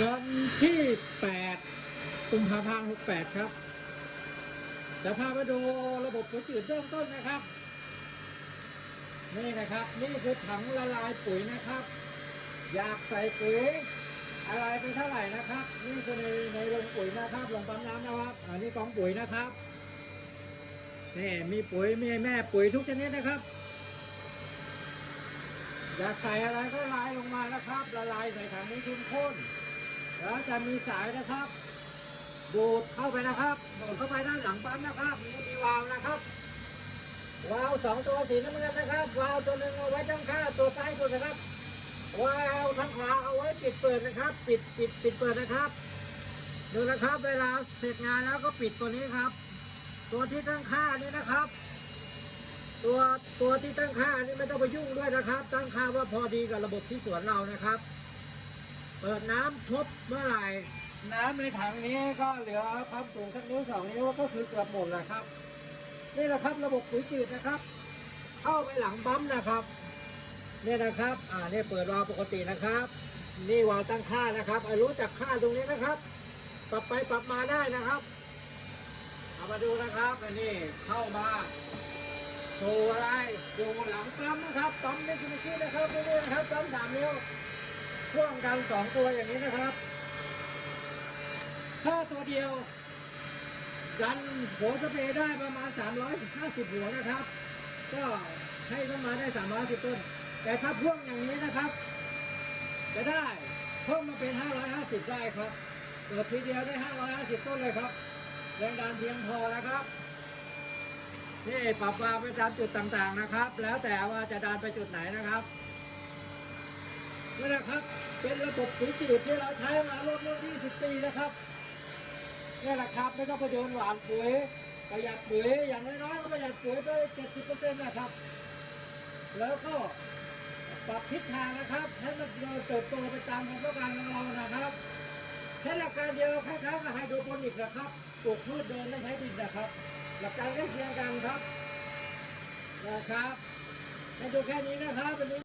วันที่ 8 กุมภาพันธ์68 ครับจะพามาดูระบบปุ๋ยจืดเริ่มต้นนะครับ นี่นะครับ นี่คือถังละลายปุ๋ยนะครับ อยากใส่ปุ๋ยอะไรไปเท่าไหร่นะครับ นี่คือในในโรงปุ๋ยนะครับโรงปั๊มน้ำนะครับอันนี้กองปุ๋ยนะครับนี่มีปุ๋ยมีแม่ปุ๋ยทุกชนิดนะครับ อยากใส่อะไรก็ละลายลงมานะครับ ละลายใส่ถังนี้ทุนข้น แล้วจะมีสายนะครับ ดูดเข้าไปนะครับดูดเข้าไปด้านหลังปั๊มนะครับนี่มีวาล์วนะครับวาล์วสองตัวสีน้ำเงินนะครับวาล์วตัวหนึ่งเอาไว้ตั้งค่าตัวซ้ายสุดนะครับวาล์วทางขวาเอาไว้ปิดเปิดนะครับ ปิดปิดปิดเปิดนะครับดูนะครับ เวลาเสร็จงานแล้วก็ปิดตัวนี้ครับ ตัวที่ตั้งค่านี้นะครับ ตัวตัวที่ตั้งค่านี่ไม่ต้องไปยุ่งด้วยนะครับ ตั้งค่าว่าพอดีกับระบบที่สวนเรานะครับ เปิดน้ำทบเมื่อไหร่ น้ำในถังนี้ก็เหลือความสูงสักนิ้วสองนิ้วก็คือเกือบหมดแหละครับ นี่แหละครับระบบปุ๋ยจืดนะครับ เข้าไปหลังปั๊มนะครับเนี่ยนะครับ อ่าเนี่ยเปิดวาล์วปกตินะครับ นี่วาล์วตั้งค่านะครับอารู้จักค่าตรงนี้นะครับ ปรับไปปรับมาได้นะครับ เอามาดูนะครับอันนี้เข้ามาดูอะไรดูหลังปั๊มนะครับปั๊มนี่คือเมื่อนะครับนี่นะครับปั๊มสามนิ้ว พ่วงกันสองตัวอย่างนี้นะครับ ถ้าตัวเดียวดันหัวสเปรย์ได้ประมาณ 350 หัวนะครับ ก็ให้เข้ามาได้350ต้น แต่ถ้าพ่วงอย่างนี้นะครับ จะได้เพิ่มมาเป็น 550 ได้ครับเปิดทีเดียวได้ 550 ต้นเลยครับ แรงดันเพียงพอนะครับนี่ปรับวาไปตามจุดต่างๆนะครับ แล้วแต่ว่าจะดันไปจุดไหนนะครับ นี่แหละครับ เป็นระบบปุ๋ยจืดที่เราใช้มาร่วมร่วม20 ปีนะครับนี่แหละครับไม่ต้องไปโยนหวานปุ๋ยประหยัดปุ๋ยอย่างน้อยๆก็ประหยัดปุ๋ยไปเจ็ดสิบเปอร์เซ็นต์นะครับ แล้วก็ปรับทิศทางนะครับ ให้มันเติบโตไปตามความต้องการของเรานะครับใช้หลักการเดียวคล้ายๆกับไฮโดรโปนิกส์นะครับปลูกพืชโดยไม่ใช้ดินนะครับ หลักการใกล้เคียงกันครับนะครับให้ดูแค่นี้นะครับวันนี้